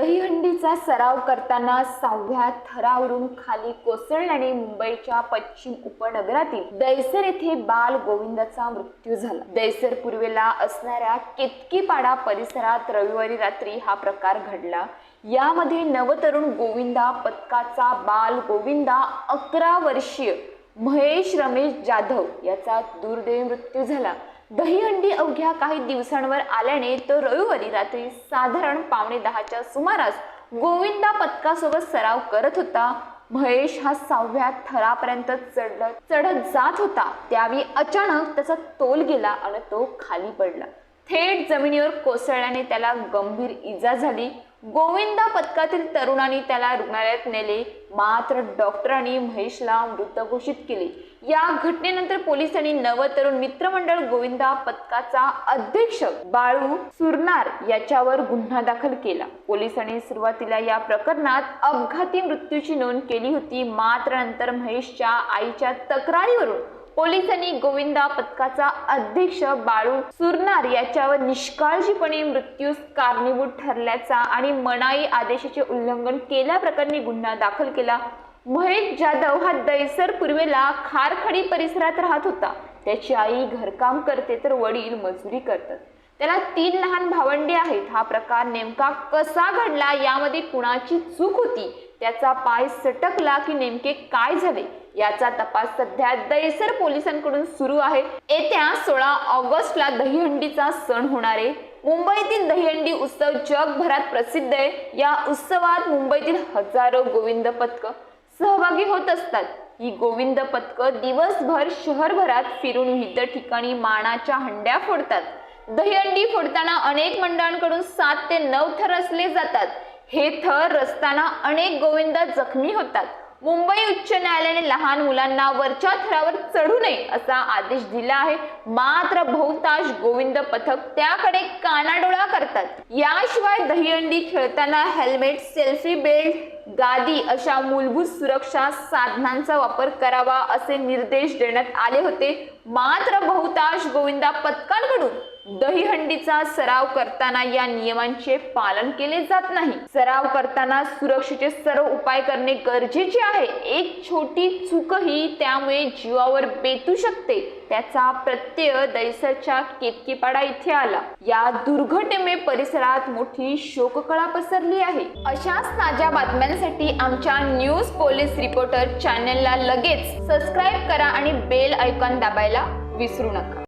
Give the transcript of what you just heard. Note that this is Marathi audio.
दहीहंडीचा सराव करताना सहाव्या थरावरून खाली कोसळल्याने मुंबईच्या पश्चिम उपनगरातील दैसर येथे बाल गोविंदाचा मृत्यू झाला. दैसर पूर्वेला असणाऱ्या केतकीपाडा परिसरात रविवारी रात्री हा प्रकार घडला. यामध्ये नवतरुण गोविंदा पथकाचा बाल गोविंदा अकरा वर्षीय महेश रमेश जाधव याचा दुर्दैवी मृत्यू झाला. दहीहंडी अवघ्या काही दिवसांवर आल्याने तो रविवारी रात्री साधारण पावणे दहाच्या सुमारास गोविंदा पथकासोबत सराव करत होता. महेश हा सहाव्या थरापर्यंत चढत चढत जात होता. त्यावेळी अचानक त्याचा तोल गेला आणि तो खाली पडला. थेट जमिनीवर कोसळल्याने त्याला गंभीर इजा झाली. गोविंदा पथकातील तरुणांनी त्याला रुग्णालयात नेले. मात्र डॉक्टरांनी महेशला मृत घोषित केले. या घटनेनंतर पोलिसांनी नवतरुण मित्रमंडळ गोविंदा पथकाचा अध्यक्ष बाळू सुरनार याच्यावर गुन्हा दाखल केला. पोलिसांनी सुरुवातीला या प्रकरणात अपघाती मृत्यूची नोंद केली होती. मात्र नंतर महेशच्या आईच्या तक्रारीवरून पोलिसांनी गोविंदा पथकाचा अध्यक्ष बाळू सुरनार याच्यावर निष्काळजीपणे मृत्यूस कारणीभूत ठरल्याचा आणि मनाई आदेशाचे उल्लंघन केल्याप्रकरणी गुन्हा दाखल केला. महेश जाधव हा दैसर पूर्वेला खारखडी परिसरात राहत होता. त्याची आई घरकाम करते तर वडील मजुरी करतात. त्याला तीन लहान भावंडे आहेत. हा प्रकार नेमका कसा घडला? यामध्ये कुणाची चूक होती? त्याचा पाय सटकला की नेमके काय झाले? याचा तपास सध्या दहिसर पोलिसांकडून सुरू आहे. येत्या सोळा ऑगस्टला दहीहंडीचा सण होणार आहे. मुंबईतील दहीहंडी उत्सव जगभरात प्रसिद्ध आहे. या उत्सवात मुंबईतील हजारो गोविंद पथक सहभागी होत असतात. ही गोविंद पथक दिवसभर शहरभरात फिरून विविध ठिकाणी मानाच्या हंड्या फोडतात. दहीहंडी फोडताना अनेक मंडळांकडून सात ते नऊ थर असले जातात. हे थर रचताना अनेक गोविंद जखमी होतात. मुंबई उच्च न्यायालयाने लहान मुलांना वरच्या थरावर चढू नये असा आदेश दिला आहे. मात्र बहुतांश गोविंद पथक त्याकडे कानाडोळा करतात. याशिवाय दहीहंडी खेळताना हेल्मेट सेल्फी बेल्ट गादी अशा मूलभूत सुरक्षा साधनांचा वापर करावा असे निर्देश देण्यात आले होते. मात्र बहुतांश गोविंदा पथकांकडून दहीहंडीचा सराव करताना या नियमांचे पालन केले जात नाही. सराव करताना सुरक्षेचे सर्व उपाय करणे गरजेचे आहे. एक छोटी चूकही त्यामुळे जीवावर बेतू शकते. त्याचा प्रत्यय दैसरच्या केतकीपाडा इथे आला. या दुर्घटनेमुळे परिसरात मोठी शोककळा पसरली आहे. अशाच ताज्या बातम्यांसाठी आमच्या न्यूज पोलीस रिपोर्टर चॅनलला लगेच सबस्क्राईब करा आणि बेल ऐकॉन दाबायला विसरू नका.